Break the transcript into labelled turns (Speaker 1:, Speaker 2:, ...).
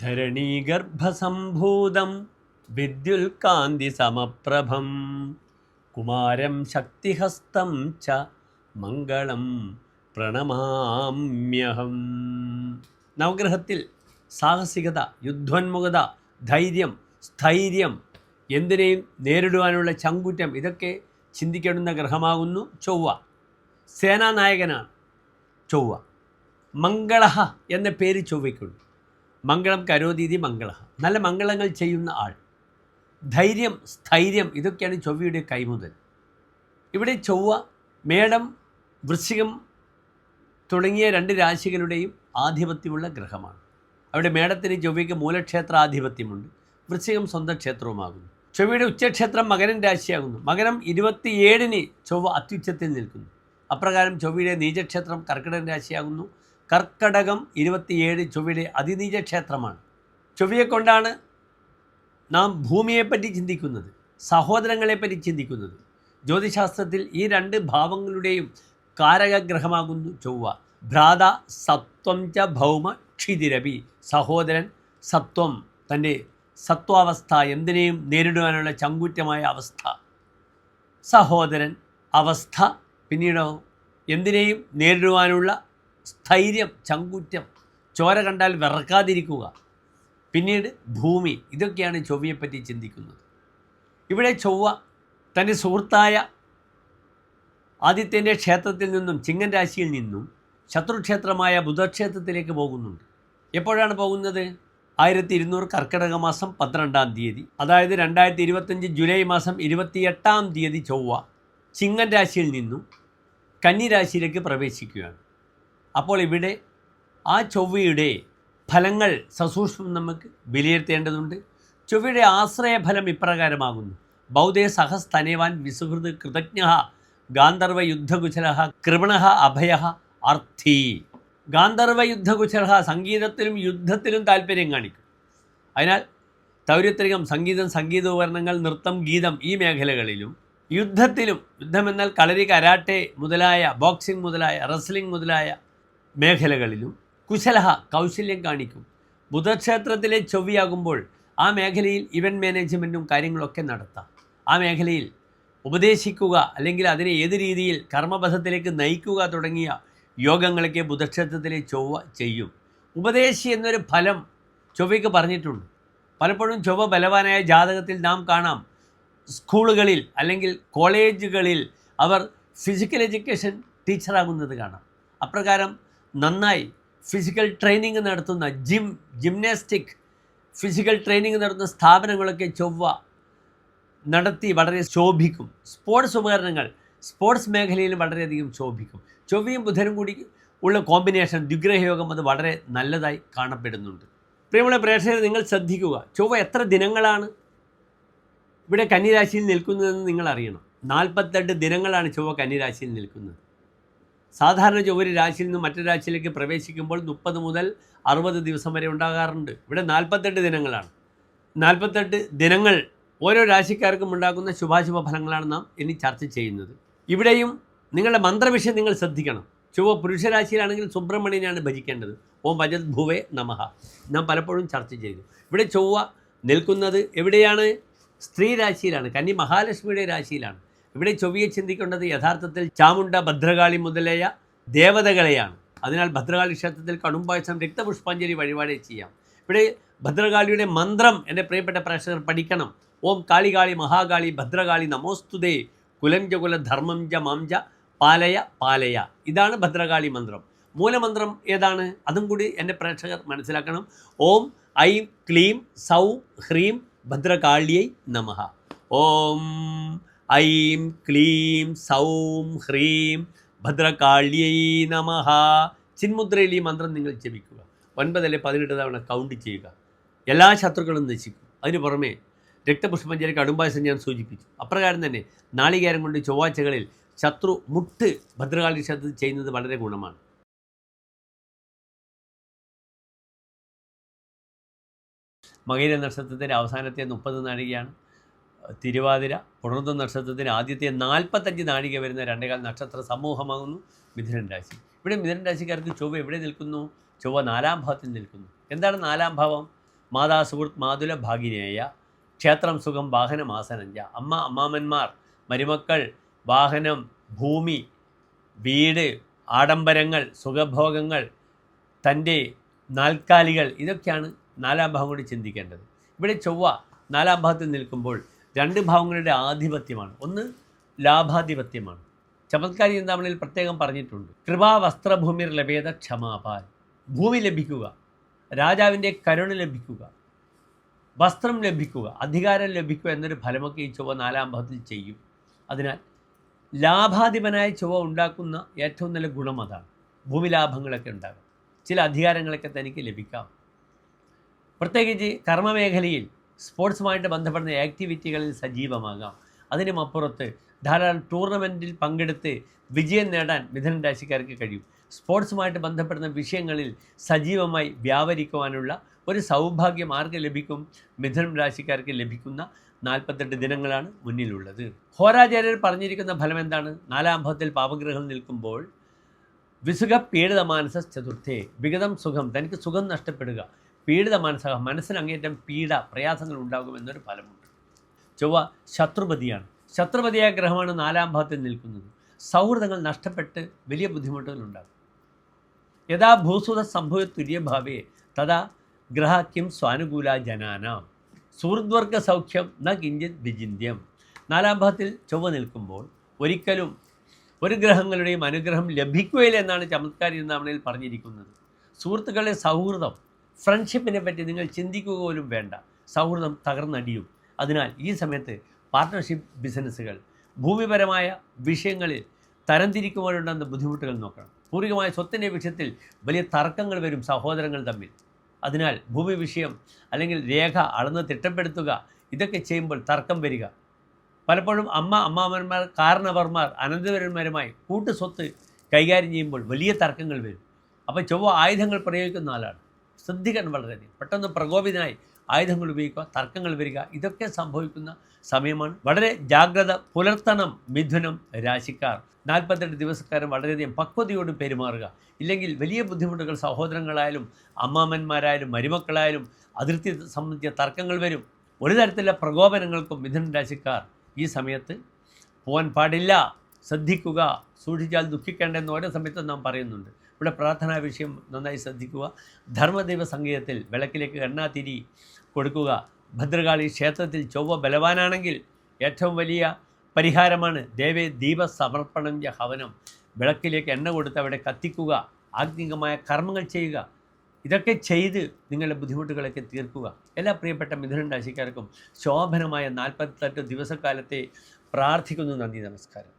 Speaker 1: ധരണീഗർഭസംഭൂതം വിദ്യുൽകാന്തി സമപ്രഭം കുമാരം ശക്തിഹസ്തം ച മംഗളം പ്രണമാമ്യഹം. നവഗ്രഹത്തിൽ സാഹസികത യുദ്ധോന്മുഖത ധൈര്യം സ്ഥൈര്യം എന്തിനേയും നേരിടുവാനുള്ള ചങ്കുറ്റം ഇതൊക്കെ ചിന്തിക്കേണ്ടുന്ന ഗ്രഹമാകുന്നു ചൊവ്വ. സേനാനായകനാണ് ചൊവ്വ. മംഗള എന്ന പേര് ചൊവ്വയ്ക്കുണ്ട്. മംഗളം കരോതീതി മംഗള. നല്ല മംഗളങ്ങൾ ചെയ്യുന്ന ആൾ. ധൈര്യം സ്ഥൈര്യം ഇതൊക്കെയാണ് ചൊവ്വയുടെ കൈമുതൽ ഇവിടെ ചൊവ്വ മേടം വൃശ്ചികം തുടങ്ങിയ രണ്ട് രാശികളുടെയും ആധിപത്യമുള്ള ഗ്രഹമാണ്. അവിടെ മേടത്തിന് ചൊവ്വയ്ക്ക് മൂലക്ഷേത്ര ആധിപത്യമുണ്ട്. വൃശ്ചികം സ്വന്തം ക്ഷേത്രവുമാകുന്നു. ചൊവ്വയുടെ ഉച്ചക്ഷേത്രം മകരൻ രാശിയാകുന്നു. മകരം ഇരുപത്തിയേഴിന് ചൊവ്വ അത്യുച്ചത്തിൽ നിൽക്കുന്നു. അപ്രകാരം ചൊവ്വയുടെ നീചക്ഷേത്രം കർക്കിടകൻ രാശിയാകുന്നു. കർക്കടകം ഇരുപത്തിയേഴ് ചൊവ്വയുടെ അതിനീജ ക്ഷേത്രമാണ്. ചൊവ്വയെ കൊണ്ടാണ് നാം ഭൂമിയെപ്പറ്റി ചിന്തിക്കുന്നത് സഹോദരങ്ങളെപ്പറ്റി ചിന്തിക്കുന്നത്. ജ്യോതിശാസ്ത്രത്തിൽ ഈ രണ്ട് ഭാവങ്ങളുടെയും കാരകഗ്രഹമാകുന്നു ചൊവ്വ. ഭ്രാത സത്വം ച ഭൗമ ക്ഷിതിരവി സഹോദരൻ സത്വം തന്റെ സത്വാവസ്ഥ എന്തിനേയും നേരിടുവാനുള്ള ചങ്കൂറ്റമായ അവസ്ഥ. സഹോദരൻ അവസ്ഥ പിന്നീടോ എന്തിനേയും നേരിടുവാനുള്ള സ്ഥൈര്യം ചങ്കുറ്റം ചോര കണ്ടാൽ വിറക്കാതിരിക്കുക. പിന്നീട് ഭൂമി ഇതൊക്കെയാണ് ചൊവ്വയെപ്പറ്റി ചിന്തിക്കുന്നത്. ഇവിടെ ചൊവ്വ തന്റെ സുഹൃത്തായ ആദിത്യന്റെ ക്ഷേത്രത്തിൽ നിന്നും ചിങ്ങൻ രാശിയിൽ നിന്നും ശത്രുക്ഷേത്രമായ ബുധക്ഷേത്രത്തിലേക്ക് പോകുന്നുണ്ട്. എപ്പോഴാണ് പോകുന്നത്? ആയിരത്തി ഇരുന്നൂറ് കർക്കിടക മാസം പന്ത്രണ്ടാം തീയതി. അതായത് രണ്ടായിരത്തി ഇരുപത്തഞ്ച് ജൂലൈ മാസം ഇരുപത്തിയെട്ടാം തീയതി ചൊവ്വ ചിങ്ങൻ രാശിയിൽ നിന്നും കന്നിരാശിയിലേക്ക് പ്രവേശിക്കുകയാണ്. അപ്പോൾ ഇവിടെ ആ ചൊവ്വയുടെ ഫലങ്ങൾ സസൂക്ഷ്മം നമുക്ക് വിലയിരുത്തേണ്ടതുണ്ട്. ചൊവ്വയുടെ ആശ്രയഫലം ഇപ്രകാരമാകുന്നു. ബൗദ്ധേ സഹസ്തനേവാൻ വിസുഹൃത് കൃതജ്ഞ ഗാന്ധർവ യുദ്ധകുശല കൃപണ അഭയ അർത്ഥി. ഗാന്ധർവ യുദ്ധകുശല സംഗീതത്തിലും യുദ്ധത്തിലും താല്പര്യം കാണിക്കും. അതിനാൽ തൗര്യത്രികം സംഗീതം സംഗീതോപകരണങ്ങൾ നൃത്തം ഗീതം ഈ മേഖലകളിലും യുദ്ധത്തിലും യുദ്ധമെന്നാൽ കളരി കരാട്ടെ മുതലായ ബോക്സിംഗ് മുതലായ റെസ്ലിംഗ് മുതലായ മേഖലകളിലും കുശലഹ കൗശല്യം കാണിക്കും. ബുധക്ഷേത്രത്തിലെ ചൊവ്വയാകുമ്പോൾ ആ മേഖലയിൽ ഇവന്റ് മാനേജ്മെന്റും കാര്യങ്ങളൊക്കെ നടത്താം. ആ മേഖലയിൽ ഉപദേശിക്കുക അല്ലെങ്കിൽ അതിനെ ഏത് രീതിയിൽ കർമ്മപഥത്തിലേക്ക് നയിക്കുക തുടങ്ങിയ യോഗങ്ങളൊക്കെ ബുധക്ഷേത്രത്തിലെ ചൊവ്വ ചെയ്യും. ഉപദേശി എന്നൊരു ഫലം ചൊവ്വയ്ക്ക് പറഞ്ഞിട്ടുണ്ട്. പലപ്പോഴും ചൊവ്വ ബലവാനായ ജാതകത്തിൽ നാം കാണാം. സ്കൂളുകളിൽ അല്ലെങ്കിൽ കോളേജുകളിൽ അവർ ഫിസിക്കൽ എഡ്യൂക്കേഷൻ ടീച്ചറാകുന്നത് കാണാം. അപ്രകാരം നന്നായി. ഫിസിക്കൽ ട്രെയിനിങ് നടത്തുന്ന ജിം ജിംനാസ്റ്റിക് ഫിസിക്കൽ ട്രെയിനിങ് നടത്തുന്ന സ്ഥാപനങ്ങളൊക്കെ ചൊവ്വ നടത്തി വളരെ ശോഭിക്കും. സ്പോർട്സ് ഉപകരണങ്ങൾ സ്പോർട്സ് മേഖലയിൽ വളരെയധികം ശോഭിക്കും. ചൊവ്വയും ബുധനും കൂടി ഉള്ള കോമ്പിനേഷൻ ദുഗ്രഹയോഗം അത് വളരെ നല്ലതായി കാണപ്പെടുന്നുണ്ട്. പ്രിയമുള്ള പ്രേക്ഷകരെ നിങ്ങൾ ശ്രദ്ധിക്കുക. ചൊവ്വ എത്ര ദിനങ്ങളാണ് ഇവിടെ കന്നിരാശിയിൽ നിൽക്കുന്നതെന്ന് നിങ്ങൾ അറിയണം നാൽപ്പത്തെട്ട് ദിനങ്ങളാണ് ചൊവ്വ കന്നിരാശിയിൽ നിൽക്കുന്നത്. സാധാരണ ഒരു രാശിയിൽ നിന്ന് മറ്റൊരു രാശിയിലേക്ക് പ്രവേശിക്കുമ്പോൾ മുപ്പത് മുതൽ അറുപത് ദിവസം വരെ ഉണ്ടാകാറുണ്ട്. ഇവിടെ നാൽപ്പത്തെട്ട് ദിനങ്ങളാണ്. നാൽപ്പത്തെട്ട് ദിനങ്ങൾ ഓരോ രാശിക്കാർക്കും ഉണ്ടാക്കുന്ന ശുഭാശുഭ ഫലങ്ങളാണ് നാം ഇനി ചർച്ച ചെയ്യുന്നത്. ഇവിടെയും നിങ്ങളുടെ മന്ത്രവിഷയം നിങ്ങൾ ശ്രദ്ധിക്കണം. ചൊവ്വ പുരുഷരാശിയിലാണെങ്കിൽ സുബ്രഹ്മണ്യനാണ് ഭജിക്കേണ്ടത്. ഓം ഭജത് ഭുവേ നമഹ നാം പലപ്പോഴും ചർച്ച ചെയ്തു. ഇവിടെ ചൊവ്വ നിൽക്കുന്നത് എവിടെയാണ്? സ്ത്രീ രാശിയിലാണ്. കന്നി മഹാലക്ഷ്മിയുടെ രാശിയിലാണ്. ഇവിടെ ചൊവ്വയെ ചിന്തിക്കേണ്ടത് യഥാർത്ഥത്തിൽ ചാമുണ്ട ഭദ്രകാളി മുതലായ ദേവതകളെയാണ്. അതിനാൽ ഭദ്രകാളി ക്ഷേത്രത്തിൽ കടുംപായസം രക്തപുഷ്പാഞ്ജലി വഴിപാട് ചെയ്യാം. ഇവിടെ ഭദ്രകാളിയുടെ മന്ത്രം എന്റെ പ്രിയപ്പെട്ട പ്രേക്ഷകർ പഠിക്കണം. ഓം കാളികാളി മഹാകാളി ഭദ്രകാളി നമോസ്തുതേ. കുലം ജ കുല ധർമ്മം ജ മാം ജ പാലയ പാലയ. ഇതാണ് ഭദ്രകാളി മന്ത്രം. മൂലമന്ത്രം ഏതാണ്? അതും കൂടി എന്റെ പ്രേക്ഷകർ മനസ്സിലാക്കണം. ഓം ഐ ക്ലീം സൗ ഹ്രീം ഭദ്രകാളിയൈ നമഃ ഓം ഐം ക്ലീം സൗം ഹ്രീം ഭദ്രകാള്യൈ നമ. ചിന്മുദ്രയിൽ ഈ മന്ത്രം നിങ്ങൾ ജപിക്കുക. ഒൻപതല്ലേ പതിനെട്ട് തവണ കൗണ്ട് ചെയ്യുക. എല്ലാ ശത്രുക്കളും നശിക്കും. അതിന് പുറമേ രക്തപുഷ്പഞ്ചരി അടുമ്പായസം ഞാൻ സൂചിപ്പിച്ചു. അപ്രകാരം തന്നെ നാളികേരം കൊണ്ട് ചൊവ്വാഴ്ചകളിൽ ശത്രു മുട്ട് ഭദ്രകാളി ക്ഷേത്രത്തിൽ ചെയ്യുന്നത് വളരെ ഗുണമാണ്. അവസാനത്തെ തിരുവാതിര പുണർന്ന നക്ഷത്രത്തിന് ആദ്യത്തെ നാൽപ്പത്തഞ്ച് നാഴിക വരുന്ന രണ്ടേകാൽ നക്ഷത്ര സമൂഹമാകുന്നു മിഥുനൻ രാശി. ഇവിടെ മിഥുനൻ രാശിക്കാർക്ക് ചൊവ്വ എവിടെ നിൽക്കുന്നു? ചൊവ്വ നാലാം ഭാവത്തിൽ നിൽക്കുന്നു. എന്താണ് നാലാം ഭാവം? മാതാ സുഹൃത്ത് മാതുല ഭാഗിനേയ ക്ഷേത്രം സുഖം വാഹനം വാഹനമാസനഞ്ച അമ്മ അമ്മാമന്മാർ മരുമക്കൾ വാഹനം ഭൂമി വീട് ആഡംബരങ്ങൾ സുഖഭോഗങ്ങൾ തന്റെ നാൽക്കാലികൾ ഇതൊക്കെയാണ് നാലാം ഭാവം കൂടി ചിന്തിക്കേണ്ടത്. ഇവിടെ ചൊവ്വ നാലാം ഭാവത്തിൽ നിൽക്കുമ്പോൾ രണ്ട് ഭാവങ്ങളുടെ ആധിപത്യമാണ്. ഒന്ന് ലാഭാധിപത്യമാണ്. ചമത്കാരി ചിന്താമണിയിൽ പ്രത്യേകം പറഞ്ഞിട്ടുണ്ട്. കൃപാ വസ്ത്രഭൂമിർ ലഭ്യത ക്ഷമാപാൽ. ഭൂമി ലഭിക്കുക. രാജാവിന്റെ കരുണ ലഭിക്കുക. വസ്ത്രം ലഭിക്കുക. അധികാരം ലഭിക്കുക എന്നൊരു ഫലമൊക്കെ ഈ ചൊവ്വ നാലാം ഭാവത്തിൽ ചെയ്യും. അതിനാൽ ലാഭാധിപനായ ചൊവ്വ ഉണ്ടാക്കുന്ന ഏറ്റവും നല്ല ഗുണം അതാണ്. ഭൂമി ലാഭങ്ങളൊക്കെ ഉണ്ടാകും. ചില അധികാരങ്ങളൊക്കെ തനിക്ക് ലഭിക്കാം. പ്രത്യേകിച്ച് കർമ്മമേഖലയിൽ സ്പോർട്സുമായിട്ട് ബന്ധപ്പെടുന്ന ആക്ടിവിറ്റികളിൽ സജീവമാകാം. അതിനുമപ്പുറത്ത് ധാരാളം ടൂർണമെന്റിൽ പങ്കെടുത്ത് വിജയം നേടാൻ മിഥുനൻ രാശിക്കാർക്ക് കഴിയും. സ്പോർട്സുമായിട്ട് ബന്ധപ്പെടുന്ന വിഷയങ്ങളിൽ സജീവമായി വ്യാപരിക്കുവാനുള്ള ഒരു സൗഭാഗ്യം ആർക്ക് ലഭിക്കും. മിഥുനം രാശിക്കാർക്ക് ലഭിക്കുന്ന നാൽപ്പത്തെട്ട് ദിനങ്ങളാണ് മുന്നിലുള്ളത്. ഹോരാചാര്യർ പറഞ്ഞിരിക്കുന്ന ഫലം എന്താണ്? നാലാം ഭാവത്തിൽ പാപഗ്രഹം നിൽക്കുമ്പോൾ വിസുഖ പീഡിത മാനസ ചതുർത്ഥേ വിഗതം സുഖം തനിക്ക് സുഖം നഷ്ടപ്പെടുക. പീഡിത മനസ്സക മനസ്സിന് അങ്ങേറ്റം പീഡ പ്രയാസങ്ങൾ ഉണ്ടാകുമെന്നൊരു ഫലമുണ്ട്. ചൊവ്വ ശത്രുപതിയാണ്. ശത്രുപതിയായ ഗ്രഹമാണ് നാലാം ഭാഗത്തിൽ നിൽക്കുന്നത്. സൗഹൃദങ്ങൾ നഷ്ടപ്പെട്ട് വലിയ ബുദ്ധിമുട്ടുകൾ ഉണ്ടാകും യഥാ ഭൂസുത സംഭവ തുര്യഭാവേ തഥാ ഗ്രഹ കിം സ്വാനുകൂല ജനാനാം. സുഹൃദ്വർഗ സൗഖ്യം ന കിഞ്ചിത് വിചിന്യം നാലാം ഭാഗത്തിൽ ചൊവ്വ നിൽക്കുമ്പോൾ ഒരിക്കലും ഒരു ഗ്രഹങ്ങളുടെയും അനുഗ്രഹം ലഭിക്കുകയില്ല എന്നാണ് ചമത്കാരി എന്നാമണിൽ പറഞ്ഞിരിക്കുന്നത്. സുഹൃത്തുക്കളുടെ സൗഹൃദം ഫ്രണ്ട്ഷിപ്പിനെ പറ്റി നിങ്ങൾ ചിന്തിക്കുക പോലും വേണ്ട. സൗഹൃദം തകർന്നടിയും. അതിനാൽ ഈ സമയത്ത് പാർട്ട്ണർഷിപ്പ് ബിസിനസ്സുകൾ ഭൂമിപരമായ വിഷയങ്ങളിൽ തരംതിരിക്കുവാനുണ്ടെന്ന ബുദ്ധിമുട്ടുകൾ നോക്കണം. പൂർവികമായ സ്വത്തിന്റെ വിഷയത്തിൽ വലിയ തർക്കങ്ങൾ വരും സഹോദരങ്ങൾ തമ്മിൽ. അതിനാൽ ഭൂമി വിഷയം അല്ലെങ്കിൽ രേഖ അളന്ന് തിട്ടപ്പെടുത്തുക ഇതൊക്കെ ചെയ്യുമ്പോൾ തർക്കം വരിക. പലപ്പോഴും അമ്മ അമ്മാവന്മാർ കാരണവർമാർ അനന്തവരന്മാരുമായി കൂട്ടു സ്വത്ത് കൈകാര്യം ചെയ്യുമ്പോൾ വലിയ തർക്കങ്ങൾ വരും. അപ്പോൾ ചൊവ്വ ആയുധങ്ങൾ പ്രയോഗിക്കുന്ന ആളാണ്. ശ്രദ്ധിക്കണം വളരെയധികം പെട്ടെന്ന് പ്രകോപിതനായി ആയുധങ്ങൾ ഉപയോഗിക്കുക തർക്കങ്ങൾ വരിക ഇതൊക്കെ സംഭവിക്കുന്ന സമയമാണ്. വളരെ ജാഗ്രത പുലർത്തണം മിഥുനം രാശിക്കാർ. നാൽപ്പത്തെട്ട് ദിവസക്കാരൻ വളരെയധികം പക്വതയോട് പെരുമാറുക. ഇല്ലെങ്കിൽ വലിയ ബുദ്ധിമുട്ടുകൾ സഹോദരങ്ങളായാലും അമ്മാമന്മാരായാലും മരുമക്കളായാലും അതിർത്തി സംബന്ധിച്ച തർക്കങ്ങൾ വരും. ഒരു തരത്തിലുള്ള പ്രകോപനങ്ങൾക്കും മിഥുനൻ രാശിക്കാർ ഈ സമയത്ത് പോകാൻ പാടില്ല. ശ്രദ്ധിക്കുക. സൂക്ഷിച്ചാൽ ദുഃഖിക്കേണ്ടെന്ന് ഓരോ സമയത്തും നാം പറയുന്നുണ്ട്. ഇവിടെ പ്രാർത്ഥനാ വിഷയം നന്നായി ശ്രദ്ധിക്കുക. ധർമ്മദൈവ സംഗീതത്തിൽ വിളക്കിലേക്ക് എണ്ണാതിരി കൊടുക്കുക. ഭദ്രകാളി ക്ഷേത്രത്തിൽ ചൊവ്വ ബലവാനാണെങ്കിൽ ഏറ്റവും വലിയ പരിഹാരമാണ് ദേവേ ദീപ സമർപ്പണം ഹവനം. വിളക്കിലേക്ക് എണ്ണ കൊടുത്ത് അവിടെ കത്തിക്കുക. ആത്മീകമായ കർമ്മങ്ങൾ ചെയ്യുക. ഇതൊക്കെ ചെയ്ത് നിങ്ങളുടെ ബുദ്ധിമുട്ടുകളൊക്കെ തീർക്കുക. എല്ലാ പ്രിയപ്പെട്ട മിഥുനൻ രാശിക്കാർക്കും ശോഭനമായ നാൽപ്പത്തെട്ട് ദിവസക്കാലത്തെ പ്രാർത്ഥിക്കുന്നു. നന്ദി നമസ്കാരം.